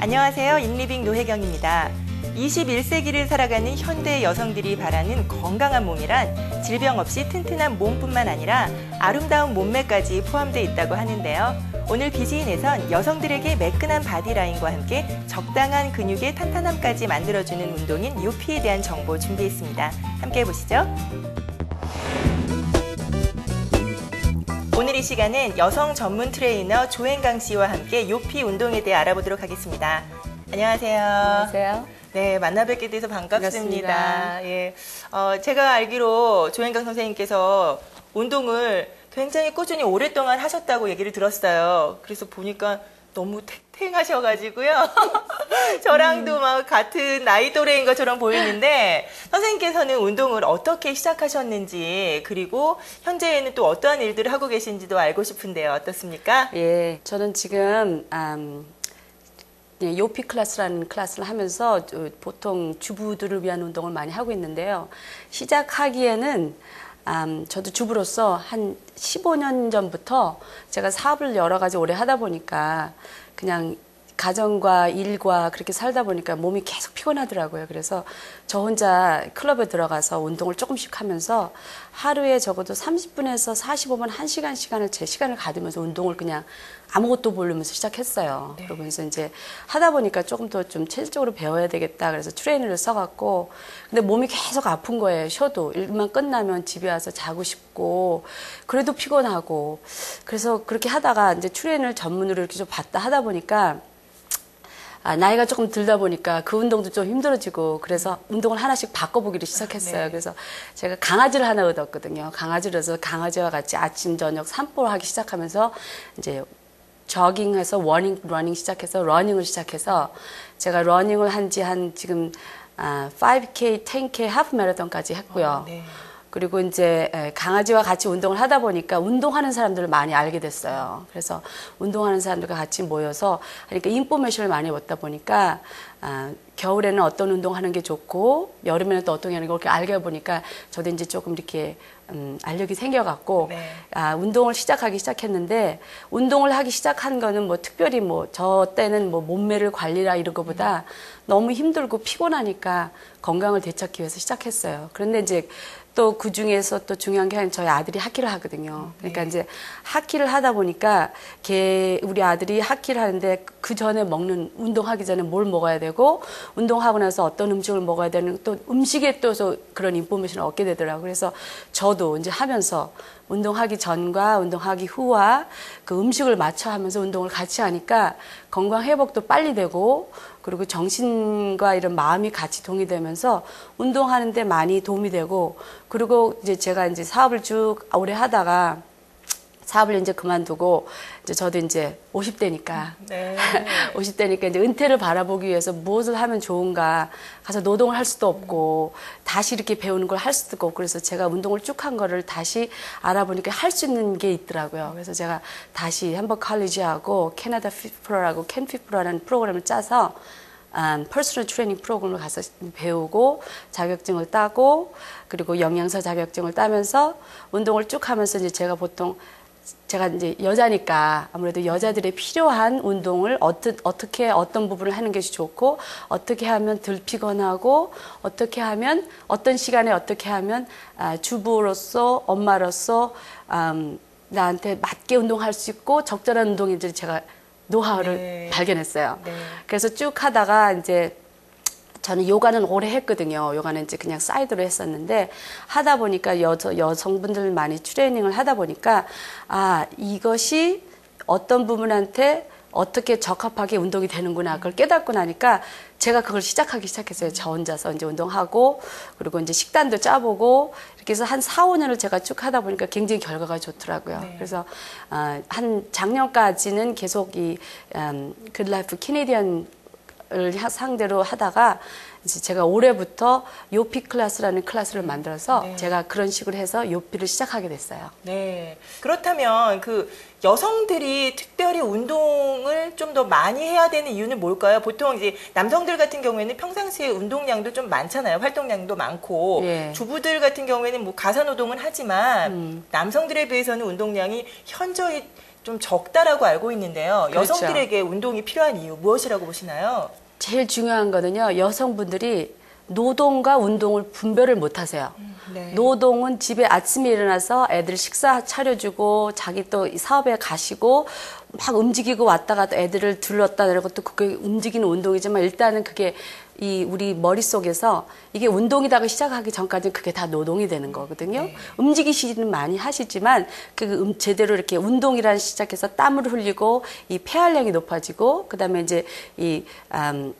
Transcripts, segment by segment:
안녕하세요. 인리빙 노혜경입니다. 21세기를 살아가는 현대 여성들이 바라는 건강한 몸이란 질병 없이 튼튼한 몸뿐만 아니라 아름다운 몸매까지 포함되어 있다고 하는데요. 오늘 비지인에선 여성들에게 매끈한 바디라인과 함께 적당한 근육의 탄탄함까지 만들어주는 운동인 요피에 대한 정보 준비했습니다. 함께 해보시죠. 오늘 이 시간은 여성 전문 트레이너 조행강 씨와 함께 요피 운동에 대해 알아보도록 하겠습니다. 안녕하세요. 안녕하세요. 네, 만나 뵙게 돼서 반갑습니다. 반갑습니다. 예. 어, 제가 알기로 조행강 선생님께서 운동을 굉장히 꾸준히 오랫동안 하셨다고 얘기를 들었어요. 그래서 보니까 너무 탱탱하셔가지고요. 저랑도 막 같은 나이 또래인 것처럼 보이는데, 선생님께서는 운동을 어떻게 시작하셨는지, 그리고 현재에는 또 어떠한 일들을 하고 계신지도 알고 싶은데요. 어떻습니까? 예, 저는 지금 음, 예, 요피 클래스라는 클래스를 하면서 어, 보통 주부들을 위한 운동을 많이 하고 있는데요. 시작하기에는 음, 저도 주부로서 한 15년 전부터 제가 사업을 여러 가지 오래 하다 보니까 그냥 가정과 일과 그렇게 살다 보니까 몸이 계속 피곤하더라고요. 그래서 저 혼자 클럽에 들어가서 운동을 조금씩 하면서 하루에 적어도 30분에서 45분, 1시간 시간을 제 시간을 가두면서 운동을 그냥 아무것도 모르면서 시작했어요. 네. 그러면서 이제 하다 보니까 조금 더 좀 체질적으로 배워야 되겠다. 그래서 트레이너를 써갖고 근데 몸이 계속 아픈 거예요. 쉬어도 일만 끝나면 집에 와서 자고 싶고 그래도 피곤하고 그래서 그렇게 하다가 이제 트레이너를 전문으로 이렇게 좀 받다 하다 보니까 아, 나이가 조금 들다 보니까 그 운동도 좀 힘들어지고 그래서 운동을 하나씩 바꿔보기를 시작했어요. 네. 그래서 제가 강아지를 하나 얻었거든요. 강아지를 해서 강아지와 같이 아침 저녁 산보를 하기 시작하면서 이제 저깅해서 워닝 러닝 시작해서 러닝을 시작해서 제가 러닝을 한 지한 지금 아, 5K, 10K 하프 마라톤까지 했고요. 어, 네. 그리고 이제 에, 강아지와 같이 운동을 하다 보니까 운동하는 사람들을 많이 알게 됐어요. 그래서 운동하는 사람들과 같이 모여서 그러니까 인포메이션을 많이 얻다 보니까 아, 겨울에는 어떤 운동하는 게 좋고 여름에는 또 어떤 게 하는 거 이렇게 알게 보니까 저도 이제 조금 이렇게 음, 알력이 생겨갖고 네. 아, 운동을 시작하기 시작했는데 운동을 하기 시작한 거는 뭐 특별히 뭐 저 때는 뭐 몸매를 관리라 이런 것보다 너무 힘들고 피곤하니까 건강을 되찾기 위해서 시작했어요. 그런데 이제 또 그 중에서 또 중요한 게 저희 아들이 하키를 하거든요. 그러니까 네. 이제 하키를 하다 보니까 걔 우리 아들이 하키를 하는데 그 전에 먹는 운동하기 전에 뭘 먹어야 되고 운동하고 나서 어떤 음식을 먹어야 되는 또 음식에 또서 그런 인포메이션을 얻게 되더라고요. 그래서 저도 이제 하면서 운동하기 전과 운동하기 후와 그 음식을 맞춰 하면서 운동을 같이 하니까 건강 회복도 빨리 되고 그리고 정신과 이런 마음이 같이 동의되면서 운동하는데 많이 도움이 되고 그리고 이제 제가 이제 사업을 쭉 오래 하다가 사업을 이제 그만두고 이제 저도 이제 50대니까 네. 50대니까 이제 은퇴를 바라보기 위해서 무엇을 하면 좋은가 가서 노동을 할 수도 없고 다시 이렇게 배우는 걸 할 수도 없고 그래서 제가 운동을 쭉 한 거를 다시 알아보니까 할 수 있는 게 있더라고요. 그래서 제가 다시 한번 칼리지하고 캐나다 피프로라고 캔 피프로라는 프로그램을 짜서 음, 퍼스널 트레이닝 프로그램을 가서 배우고 자격증을 따고 그리고 영양사 자격증을 따면서 운동을 쭉 하면서 이제 제가 보통 제가 이제 여자니까 아무래도 여자들의 필요한 운동을 어떻게, 어떻게 어떤 부분을 하는 것이 좋고 어떻게 하면 덜 피곤하고 어떻게 하면 어떤 시간에 어떻게 하면 아, 주부로서 엄마로서 음, 나한테 맞게 운동할 수 있고 적절한 운동인지 제가 노하우를 네. 발견했어요. 네. 그래서 쭉 하다가 이제 저는 요가는 오래 했거든요. 요가는 이제 그냥 사이드로 했었는데 하다 보니까 여, 여성분들 많이 트레이닝을 하다 보니까 아, 이것이 어떤 부분한테 어떻게 적합하게 운동이 되는구나. 그걸 깨닫고 나니까 제가 그걸 시작하기 시작했어요. 저 혼자서 이제 운동하고 그리고 이제 식단도 짜보고 이렇게 해서 한 4, 5년을 제가 쭉 하다 보니까 굉장히 결과가 좋더라고요. 네. 그래서 아, 한 작년까지는 계속 이 음, 굿라이프 캐네디언 하- 상대로 하다가 이제 제가 올해부터 요피 클래스라는 클래스를 만들어서 네. 제가 그런 식으로 해서 요피를 시작하게 됐어요. 네. 그렇다면 그 여성들이 특별히 운동을 좀 더 많이 해야 되는 이유는 뭘까요? 보통 이제 남성들 같은 경우에는 평상시에 운동량도 좀 많잖아요. 활동량도 많고 예. 주부들 같은 경우에는 뭐 가사 노동은 하지만 음. 남성들에 비해서는 운동량이 현저히 좀 적다라고 알고 있는데요. 그렇죠. 여성들에게 운동이 필요한 이유 무엇이라고 보시나요? 제일 중요한 거는요, 여성분들이 노동과 운동을 분별을 못 하세요. 네. 노동은 집에 아침에 일어나서 애들 식사 차려주고 자기 또이 사업에 가시고 막 움직이고 왔다 갔다 애들을 들렀다 내리고 또 그게 움직이는 운동이지만 일단은 그게 이 우리 머릿속에서 이게 운동이다고 시작하기 전까지는 그게 다 노동이 되는 거거든요. 네. 움직이시는 많이 하시지만 그 음, 제대로 이렇게 운동이라는 시작해서 땀을 흘리고 이 폐활량이 높아지고 그다음에 이제 이 음,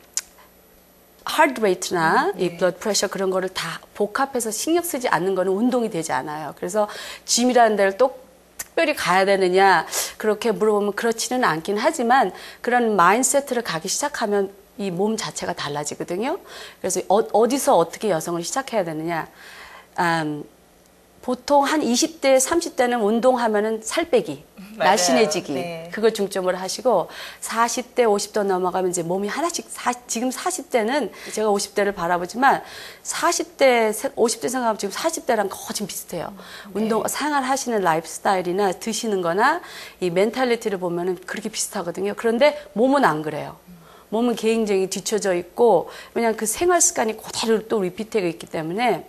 하드 레이트나 이 블러드 프레셔 그런 거를 다 복합해서 신경 쓰지 않는 거는 운동이 되지 않아요. 그래서 짐이라는 데를 또 특별히 가야 되느냐 그렇게 물어보면 그렇지는 않긴 하지만 그런 마인세트를 가기 시작하면 이 몸 자체가 달라지거든요. 그래서 어, 디서 어떻게 여성을 시작해야 되느냐. 음, 보통 한 20대, 30대는 운동하면은 살 빼기, 맞아요. 날씬해지기, 네. 그걸 중점으로 하시고 40대, 50대 넘어가면 이제 몸이 하나씩 사- 지금 40대는 제가 50대를 바라보지만 40대, 50대 생각하면 지금 40대랑 거진 비슷해요. 운동 생활하시는 라이프스타일이나 드시는 거나 이 멘탈리티를 보면은 그렇게 비슷하거든요. 그런데 몸은 안 그래요. 몸은 굉장히 뒤쳐져 있고 왜냐하면 그 생활 습관이 그대로 또 리피트가 있기 때문에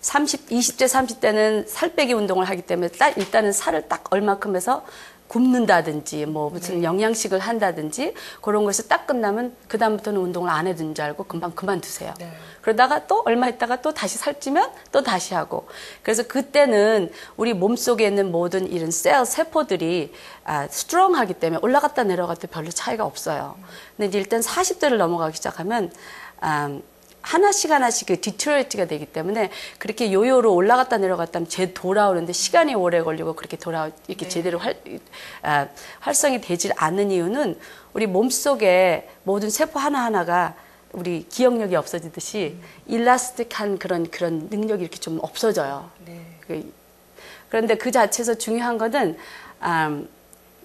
30, 20대, 30대는 살 빼기 운동을 하기 때문에 딱 일단은 살을 딱 얼마큼 해서 굽는다든지 뭐 무슨 영양식을 한다든지 그런 거에서 딱 끝나면 그 다음부터는 운동을 안 해둔 줄 알고 금방 그만두세요. 네. 그러다가 또 얼마 있다가 또 다시 살찌면 또 다시 하고. 그래서 그때는 우리 몸 속에 있는 모든 이런 셀, 세포들이 아, 스트롱하기 때문에 올라갔다 내려갈 때 별로 차이가 없어요. 근데 이제 일단 40대를 넘어가기 시작하면 아, 하나씩 하나씩 그 디트로이트가 되기 때문에 그렇게 요요로 올라갔다 내려갔다 하면 제 돌아오는데 시간이 오래 걸리고 그렇게 돌아 이렇게 제대로 활, 아, 활성이 되질 않는 이유는 우리 몸속에 모든 세포 하나하나가 우리 기억력이 없어지듯이 일라스틱한 그런 그런 능력이 이렇게 좀 없어져요. 네. 그- 그런데 그 자체에서 중요한 거는 음,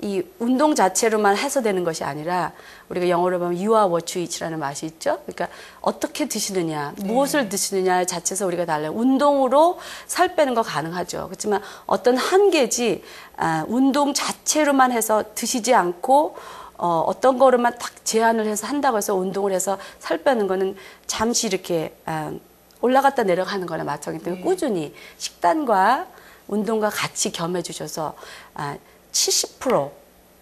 이 운동 자체로만 해소되는 것이 아니라 우리가 영어로 보면 you are what you eat라는 맛이 있죠. 그러니까 어떻게 드시느냐, 무엇을 드시느냐 자체에서 우리가 달라요. 운동으로 살 빼는 거 가능하죠. 그렇지만 어떤 한계지 아, 운동 자체로만 해서 드시지 않고 어, 어떤 거로만 딱 제한을 해서 한다고 해서 운동을 해서 살 빼는 거는 잠시 이렇게 아, 올라갔다 내려가는 거나 마찬가지기 때문에 꾸준히 식단과 운동과 같이 겸해 주셔서 아, 70%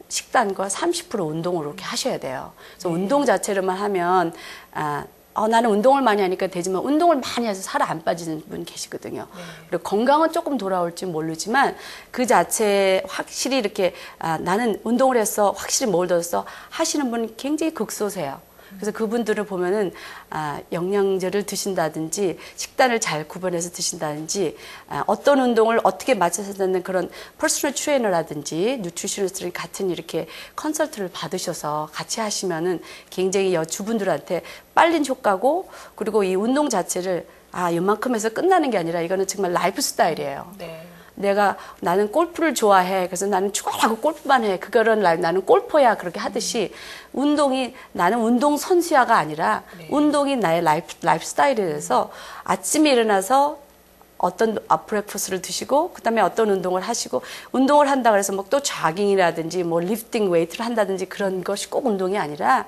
식단과 30% 운동으로 이렇게 하셔야 돼요. 그래서 운동 자체로만 하면 아, 어, 나는 운동을 많이 하니까 되지만 운동을 많이 해서 살 안 빠지는 분 계시거든요. 그리고 건강은 조금 돌아올지 모르지만 그 자체 확실히 이렇게 아, 나는 운동을 해서 확실히 뭘 얻었어 하시는 분 굉장히 극소세요. 그래서 그분들을 보면은 아, 영양제를 드신다든지 식단을 잘 구분해서 드신다든지 아, 어떤 운동을 어떻게 맞춰서 듣는 그런 퍼스널 트레이너라든지 뉴트리셔니스트 같은 이렇게 컨설트를 받으셔서 같이 하시면은 굉장히 여주분들한테 빨린 효과고 그리고 이 운동 자체를 아 이만큼 해서 끝나는 게 아니라 이거는 정말 라이프 스타일이에요. 네. 내가 나는 골프를 좋아해. 그래서 나는 축구하고 골프만 해. 그거는 나- 나는 골퍼야. 그렇게 하듯이 운동이 나는 운동 선수야가 아니라 운동이 나의 라이프, 라이프 스타일이 돼서 아침에 일어나서 어떤 브레이크스를 드시고 그다음에 어떤 운동을 하시고 운동을 한다 그래서 뭐 또 자깅이라든지 뭐 리프팅 웨이트를 한다든지 그런 것이 꼭 운동이 아니라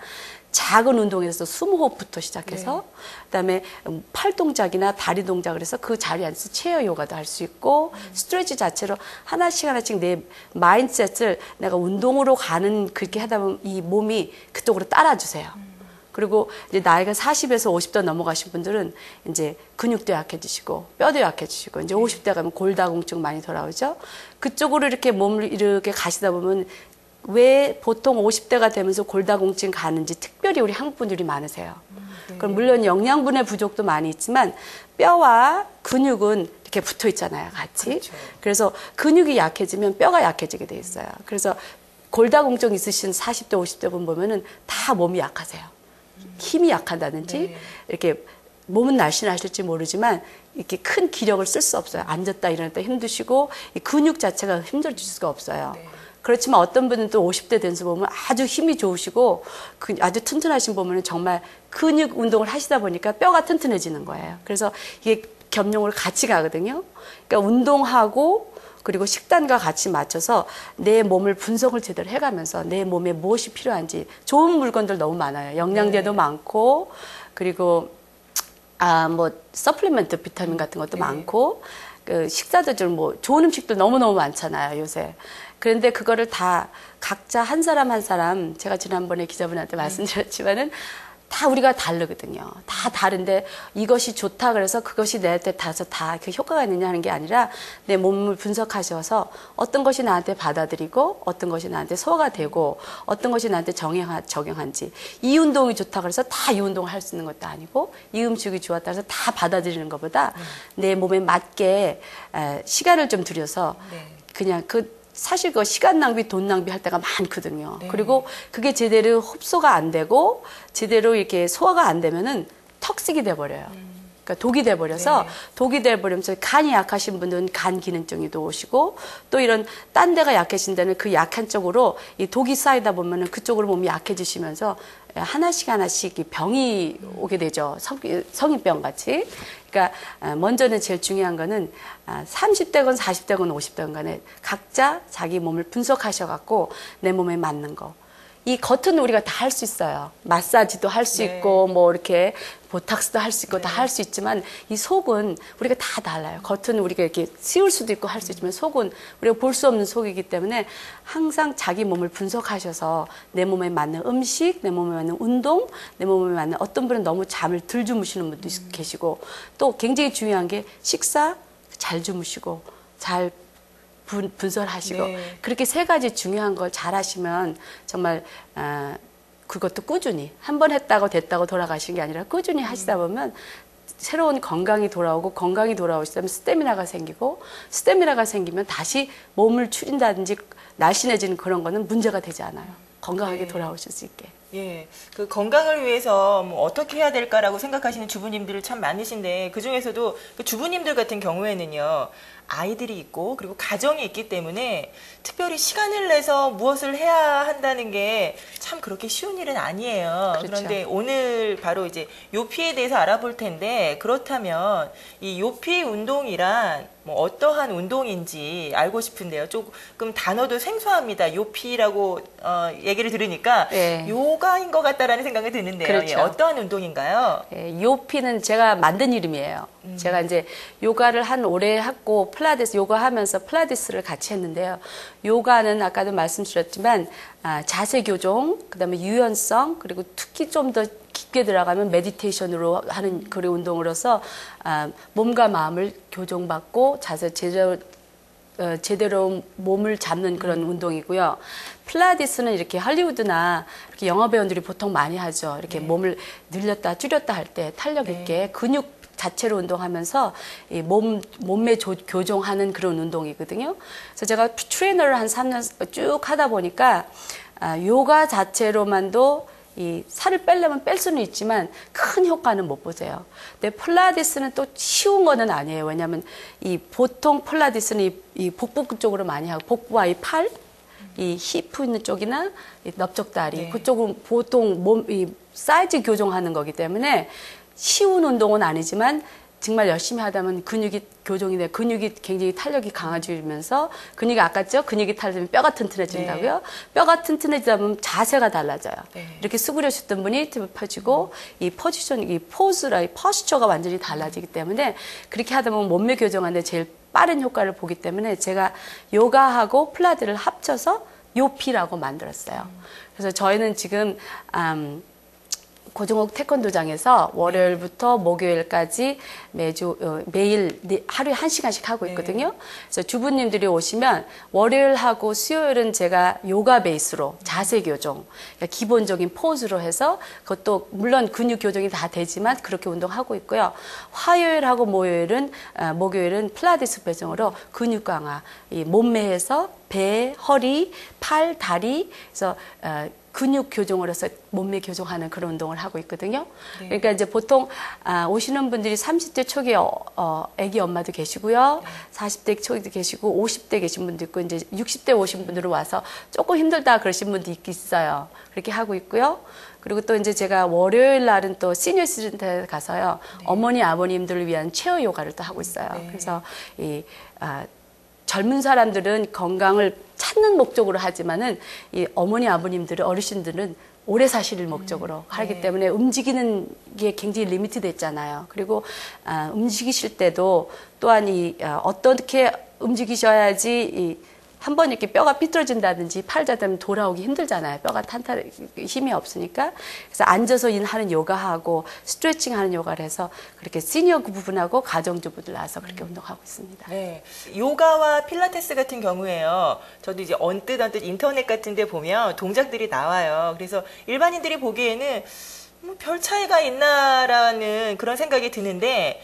작은 운동에서 숨 호흡부터 시작해서 그다음에 음, 팔 동작이나 다리 동작을 해서 그 자리에 앉아서 체어 요가도 할 수 있고 스트레치 자체로 하나씩 하나씩 내 마인셋을 내가 운동으로 가는 그렇게 하다 보면 이 몸이 그쪽으로 따라주세요. 그리고 이제 나이가 40에서 50대 넘어가신 분들은 이제 근육도 약해지시고 뼈도 약해지시고 이제 50대 가면 골다공증 많이 돌아오죠. 그쪽으로 이렇게 몸을 이렇게 가시다 보면 왜 보통 50대가 되면서 골다공증 가는지 특별히 우리 한국 분들이 많으세요. 그럼 물론 영양분의 부족도 많이 있지만 뼈와 근육은 이렇게 붙어 있잖아요, 같이. 그렇죠. 그래서 근육이 약해지면 뼈가 약해지게 돼 있어요. 그래서 골다공증 있으신 40대, 50대 분 보면은 다 몸이 약하세요. 힘이 약하다든지 네. 이렇게 몸은 날씬하실지 모르지만 이렇게 큰 기력을 쓸 수 없어요. 앉았다 일어났다 힘드시고 이 근육 자체가 힘들 수가 없어요. 네. 그렇지만 어떤 분은 또 50대 된서 보면 아주 힘이 좋으시고 그 아주 튼튼하신 보면은 정말 근육 운동을 하시다 보니까 뼈가 튼튼해지는 거예요. 그래서 이게 겸용을 같이 가거든요. 그러니까 운동하고 그리고 식단과 같이 맞춰서 내 몸을 분석을 제대로 해가면서 내 몸에 무엇이 필요한지 좋은 물건들 너무 많아요. 영양제도 많고 그리고 아 뭐 서플리멘트 비타민 같은 것도 많고 그 식사도 좀 뭐 좋은 음식도 너무 너무 많잖아요 요새. 그런데 그거를 다 각자 한 사람 한 사람 제가 지난번에 기자분한테 말씀드렸지만은 다 우리가 다르거든요. 다 다른데 이것이 좋다 그래서 그것이 내한테 다서 다 그 효과가 있느냐 하는 게 아니라 내 몸을 분석하셔서 어떤 것이 나한테 받아들이고 어떤 것이 나한테 소화가 되고 어떤 것이 나한테 정형, 적용한지 이 운동이 좋다 그래서 다 이 운동을 할 수 있는 것도 아니고 이 음식이 좋았다 해서 다 받아들이는 것보다 내 몸에 맞게 에, 시간을 좀 들여서 네. 그냥 그 사실 그 시간 낭비, 돈 낭비 할 때가 많거든요. 네. 그리고 그게 제대로 흡수가 안 되고 제대로 이렇게 소화가 안 되면은 턱식이 돼 버려요. 그러니까 독이 돼 버려서 네. 독이 돼 버리면서 간이 약하신 분들은 간 기능증이 또 오시고 또 이런 딴 데가 약해진 데는 그 약한 쪽으로 이 독이 쌓이다 보면은 그쪽으로 몸이 약해지시면서 하나씩 하나씩 이 병이 오게 되죠. 성, 성인병 같이. 그러니까 아, 먼저는 제일 중요한 거는 아, 30대건 40대건 50대건 간에 각자 자기 몸을 분석하셔 갖고 내 몸에 맞는 거. 이 겉은 우리가 다 할 수 있어요. 마사지도 할 수 네. 있고 뭐 이렇게 보탁스도 할 수 있고 다할 수 있지만 이 속은 우리가 다 달라요. 겉은 우리가 이렇게 씌울 수도 있고 할 수 있지만 속은 우리가 볼 수 없는 속이기 때문에 항상 자기 몸을 분석하셔서 내 몸에 맞는 음식, 내 몸에 맞는 운동, 내 몸에 맞는 어떤 분은 너무 잠을 덜 주무시는 분도 있- 계시고 또 굉장히 중요한 게 식사 잘 주무시고 잘 분, 분설하시고 네. 그렇게 세 가지 중요한 걸 잘하시면 정말 아, 그것도 꾸준히 한 번 했다고 됐다고 돌아가시는 게 아니라 꾸준히 하시다 보면 새로운 건강이 돌아오고 건강이 돌아오시다면 스태미나가 생기고 스태미나가 생기면 다시 몸을 추린다든지 날씬해지는 그런 거는 문제가 되지 않아요. 건강하게 네. 돌아오실 수 있게. 예, 그 건강을 위해서 뭐 어떻게 해야 될까라고 생각하시는 주부님들이 참 많으신데 그 중에서도 그 주부님들 같은 경우에는요 아이들이 있고 그리고 가정이 있기 때문에 특별히 시간을 내서 무엇을 해야 한다는 게 참 그렇게 쉬운 일은 아니에요. 그렇죠. 그런데 오늘 바로 이제 요피에 대해서 알아볼 텐데 그렇다면 이 요피 운동이란 뭐 어떠한 운동인지 알고 싶은데요. 조금 단어도 생소합니다. 요피라고 어, 얘기를 들으니까 네. 요가인 것 같다라는 생각이 드는데요. 그렇죠. 예, 어떠한 운동인가요? 예, 요피는 제가 만든 이름이에요. 제가 이제 요가를 한 오래 했고 플라테스 요가 하면서 플라테스를 같이 했는데요. 요가는 아까도 말씀드렸지만 아, 자세 교정, 그다음에 유연성, 그리고 특히 좀 더 깊게 들어가면 메디테이션으로 하는 그런 운동으로서 아, 몸과 마음을 교정받고 자세 제대로 어, 제대로 몸을 잡는 그런 운동이고요. 필라테스는 이렇게 할리우드나 이렇게 영화 배우들이 보통 많이 하죠. 이렇게 몸을 늘렸다 줄였다 할 때 탄력 있게 근육 자체로 운동하면서 이 몸, 몸매 조- 교정하는 그런 운동이거든요. 그래서 제가 트레이너를 한 3년 쭉 하다 보니까 아, 요가 자체로만도 이 살을 빼려면 뺄 수는 있지만 큰 효과는 못 보세요. 근데 폴라디스는 또 쉬운 거는 아니에요. 왜냐하면 이 보통 폴라디스는 이, 이 복부 쪽으로 많이 하고 복부와 이 팔, 이 히프 있는 쪽이나 이 넓적다리 네. 그쪽은 보통 몸 이 사이즈 교정하는 거기 때문에 쉬운 운동은 아니지만 정말 열심히 하다 보면 근육이 교정이 돼. 근육이 굉장히 탄력이 강해지면서 근육이 아깝죠? 근육이 탄력되면 뼈가 튼튼해진다고요? 뼈가 튼튼해지다 보면 자세가 달라져요. 네. 이렇게 수그려셨던 분이 힙이 펴지고 이 포지션 이 포즈라 이 퍼스처가 완전히 달라지기 때문에 그렇게 하다 보면 몸매 교정하는데 제일 빠른 효과를 보기 때문에 제가 요가하고 플라드를 합쳐서 요피라고 만들었어요. 그래서 저희는 지금 음, 고종옥 태권도장에서 월요일부터 목요일까지 매주 어, 매일 네- 하루에 한 시간씩 하고 있거든요. 그래서 주부님들이 오시면 월요일하고 수요일은 제가 요가 베이스로 자세 교정, 그러니까 기본적인 포즈로 해서 그것도 물론 근육 교정이 다 되지만 그렇게 운동하고 있고요. 화요일하고 목요일은 어, 목요일은 필라테스 배정으로 근육 강화, 이 몸매에서 배, 허리, 팔, 다리, 그래서 어, 근육 교정을 해서 몸매 교정하는 그런 운동을 하고 있거든요. 그러니까 이제 보통 아, 오시는 분들이 30대 초기 어, 어, 아기 엄마도 계시고요. 40대 초기도 계시고 50대 계신 분도 있고 이제 60대 오신 분들은 와서 조금 힘들다 그러신 분도 있- 있어요. 그렇게 하고 있고요. 그리고 또 이제 제가 월요일 날은 또 시니어 시즌터에 가서요. 어머니 아버님들을 위한 체어 요가를 또 하고 있어요. 그래서 이 아, 젊은 사람들은 건강을 찾는 목적으로 하지만은 이 어머니 아버님들은 어르신들은 오래 사실 목적으로 하기 때문에 움직이는 게 굉장히 리미트 됐잖아요. 그리고 아, 움직이실 때도 또한 이 아, 어떻게 움직이셔야지 이 한 번 이렇게 뼈가 삐뚤어진다든지 팔자 되면 돌아오기 힘들잖아요. 뼈가 탄탄 힘이 없으니까 그래서 앉아서 하는 요가하고 스트레칭 하는 요가를 해서 그렇게 시니어 부분하고 가정주부들 나와서 그렇게 운동하고 있습니다. 네. 요가와 필라테스 같은 경우에요. 저도 이제 언뜻 언뜻 인터넷 같은 데 보면 동작들이 나와요. 그래서 일반인들이 보기에는 뭐 별 차이가 있나라는 그런 생각이 드는데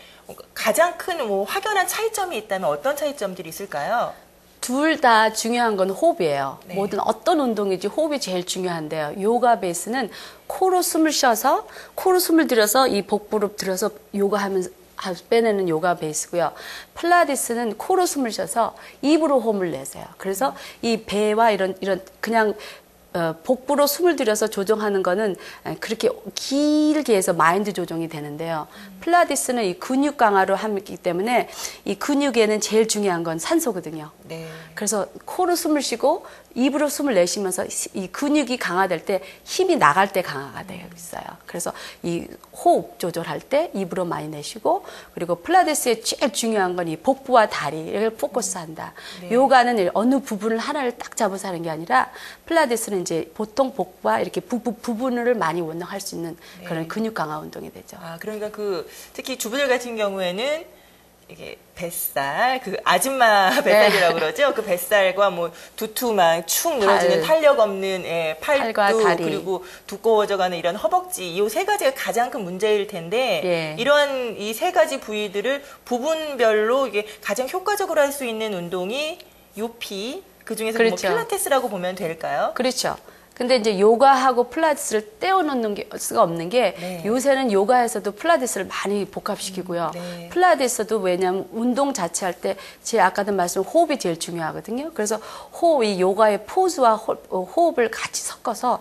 가장 큰 뭐 확연한 차이점이 있다면 어떤 차이점들이 있을까요? 둘 다 중요한 건 호흡이에요. 네. 모든 어떤 운동이지 호흡이 제일 중요한데요. 요가 베이스는 코로 숨을 쉬어서 코로 숨을 들여서 이 복부로 들여서 요가하면서 하- 빼내는 요가 베이스고요. 필라테스는 코로 숨을 쉬어서 입으로 호흡을 내세요. 그래서 이 배와 이런 이런 그냥 어, 복부로 숨을 들여서 조정하는 거는 에, 그렇게 길게 해서 마인드 조정이 되는데요. 필라테스는 이 근육 강화로 하기 때문에 이 근육에는 제일 중요한 건 산소거든요. 네. 그래서 코로 숨을 쉬고 입으로 숨을 내쉬면서 시- 이 근육이 강화될 때 힘이 나갈 때 강화가 되고 있어요. 그래서 이 호흡 조절할 때 입으로 많이 내쉬고 그리고 필라테스의 제일 중요한 건 이 복부와 다리를 포커스한다. 요가는 이 어느 부분을 하나를 딱 잡아서 하는 게 아니라 필라테스는 이제 보통 복부와 이렇게 부 부, 부분을 많이 운동할 수 있는 그런 근육 강화 운동이 되죠. 아, 그러니까 그 특히 주부들 같은 경우에는 이게 뱃살, 그 아줌마 뱃살이라고 그러죠. 그 뱃살과 뭐 두툼한 축 늘어지는 팔. 탄력 없는 예, 팔도. 그리고 두꺼워져가는 이런 허벅지 이 세 가지가 가장 큰 문제일 텐데 예. 이러한 이세 가지 부위들을 부분별로 이게 가장 효과적으로 할 수 있는 운동이 요피 그 중에서 뭐 그렇죠. 필라테스라고 보면 될까요? 그렇죠. 근데 이제 요가하고 필라테스를 떼어놓는 게 수가 없는 게 네. 요새는 요가에서도 필라테스를 많이 복합시키고요. 네. 필라테스도 왜냐하면 운동 자체 할 때 제 아까도 말씀 호흡이 제일 중요하거든요. 그래서 호흡, 이 요가의 포즈와 호, 어, 호흡을 같이 섞어서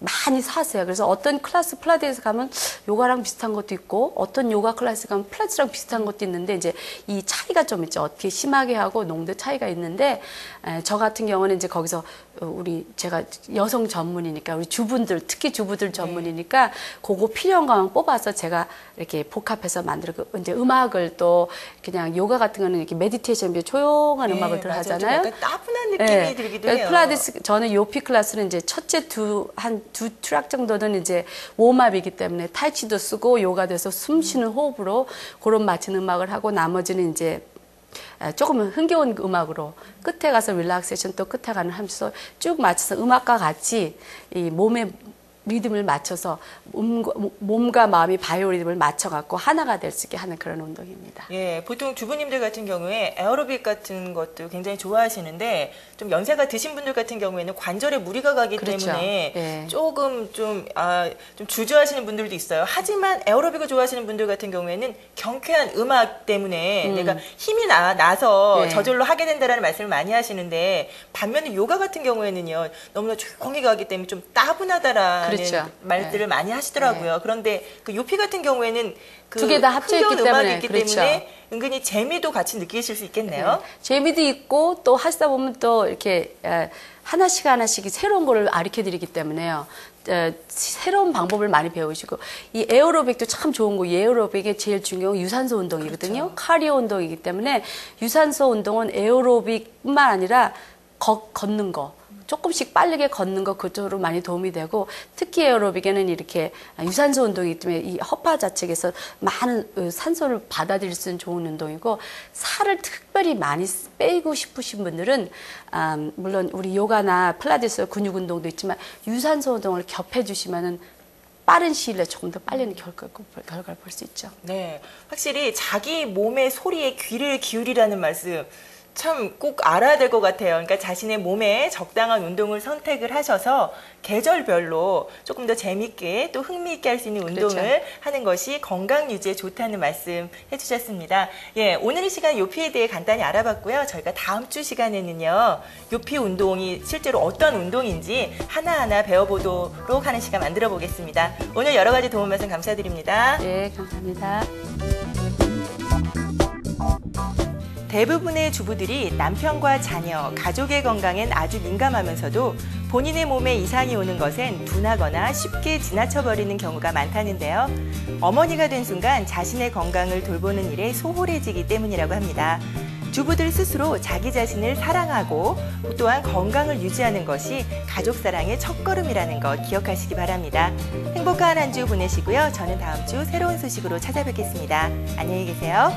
많이 사세요. 그래서 어떤 클래스 필라테스 가면 요가랑 비슷한 것도 있고 어떤 요가 클래스 가면 필라테스랑 비슷한 것도 있는데 이제 이 차이가 좀 있죠. 어떻게 심하게 하고 농도 차이가 있는데 에, 저 같은 경우는 이제 거기서 어, 우리 제가 여성 전문이니까 우리 주분들 특히 주부들 전문이니까 그거 필요한 것만 뽑아서 제가 이렇게 복합해서 만들고 이제 음악을 또 그냥 요가 같은 거는 이렇게 메디테이션 비 조용한 네, 음악을 들하잖아요. 약간 따분한 느낌이 네. 들기도 그러니까 해요. 필라테스 저는 요피 클래스는 이제 첫째 두 한두 트랙 정도는 이제 웜업이기 때문에 타이치도 쓰고 요가도 해서 숨 쉬는 호흡으로 그런 맞춘 음악을 하고 나머지는 이제 아, 조금 흥겨운 음악으로 끝에 가서 릴락세이션 또 끝에 가는 하면서 쭉 맞춰서 음악과 같이 이 몸의 리듬을 맞춰서 몸과, 몸과 마음이 바이오 리듬을 맞춰갖고 하나가 될 수 있게 하는 그런 운동입니다. 예, 보통 주부님들 같은 경우에 에어로빅 같은 것도 굉장히 좋아하시는데 좀 연세가 드신 분들 같은 경우에는 관절에 무리가 가기 그렇죠. 때문에 예. 조금 좀, 아, 좀 주저하시는 분들도 있어요. 하지만 에어로빅을 좋아하시는 분들 같은 경우에는 경쾌한 음악 때문에 내가 힘이 나, 나서 음. 예. 저절로 하게 된다라는 말씀을 많이 하시는데 반면에 요가 같은 경우에는요 너무나 조용히 가기 때문에 좀 따분하다라는 그렇죠. 말들을 많이 하시더라고요. 그런데 그 요피 같은 경우에는 그 두개 다 합쳐 있기 흥겨운 음악이 때문에, 있기 그렇죠. 때문에 은근히 재미도 같이 느끼실 수 있겠네요. 네. 재미도 있고 또 하시다 보면 또 이렇게 에, 하나씩 하나씩 새로운 거를 가르쳐 드리기 때문에요. 에, 새로운 방법을 많이 배우시고 이 에어로빅도 참 좋은 거. 이 에어로빅이 제일 중요한 건 유산소 운동이거든요. 카리오 운동이기 때문에 유산소 운동은 에어로빅뿐만 아니라 걷, 걷는 거. 조금씩 빠르게 걷는 거 그쪽으로 많이 도움이 되고 특히 에어로빅에는 이렇게 유산소 운동이기 때문에 이 허파 자체에서 많은 어, 산소를 받아들일 수 있는 좋은 운동이고 살을 특별히 많이 빼고 싶으신 분들은 아, 물론 우리 요가나 필라테스 근육 운동도 있지만 유산소 운동을 겹해 주시면은 빠른 시일 내에 조금 더 빨리 결과, 결과를 볼 수 있죠. 네, 확실히 자기 몸의 소리에 귀를 기울이라는 말씀 참 꼭 알아야 될 것 같아요. 그러니까 자신의 몸에 적당한 운동을 선택을 하셔서 계절별로 조금 더 재밌게 또 흥미있게 할 수 있는 운동을 그렇죠. 하는 것이 건강 유지에 좋다는 말씀 해주셨습니다. 예, 오늘 이 시간 요피에 대해 간단히 알아봤고요. 저희가 다음 주 시간에는요, 요피 운동이 실제로 어떤 운동인지 하나하나 배워보도록 하는 시간 만들어 보겠습니다. 오늘 여러 가지 도움 말씀 감사드립니다. 네, 감사합니다. 대부분의 주부들이 남편과 자녀, 가족의 건강엔 아주 민감하면서도 본인의 몸에 이상이 오는 것엔 둔하거나 쉽게 지나쳐버리는 경우가 많다는데요. 어머니가 된 순간 자신의 건강을 돌보는 일에 소홀해지기 때문이라고 합니다. 주부들 스스로 자기 자신을 사랑하고 또한 건강을 유지하는 것이 가족 사랑의 첫걸음이라는 것 기억하시기 바랍니다. 행복한 한 주 보내시고요. 저는 다음 주 새로운 소식으로 찾아뵙겠습니다. 안녕히 계세요.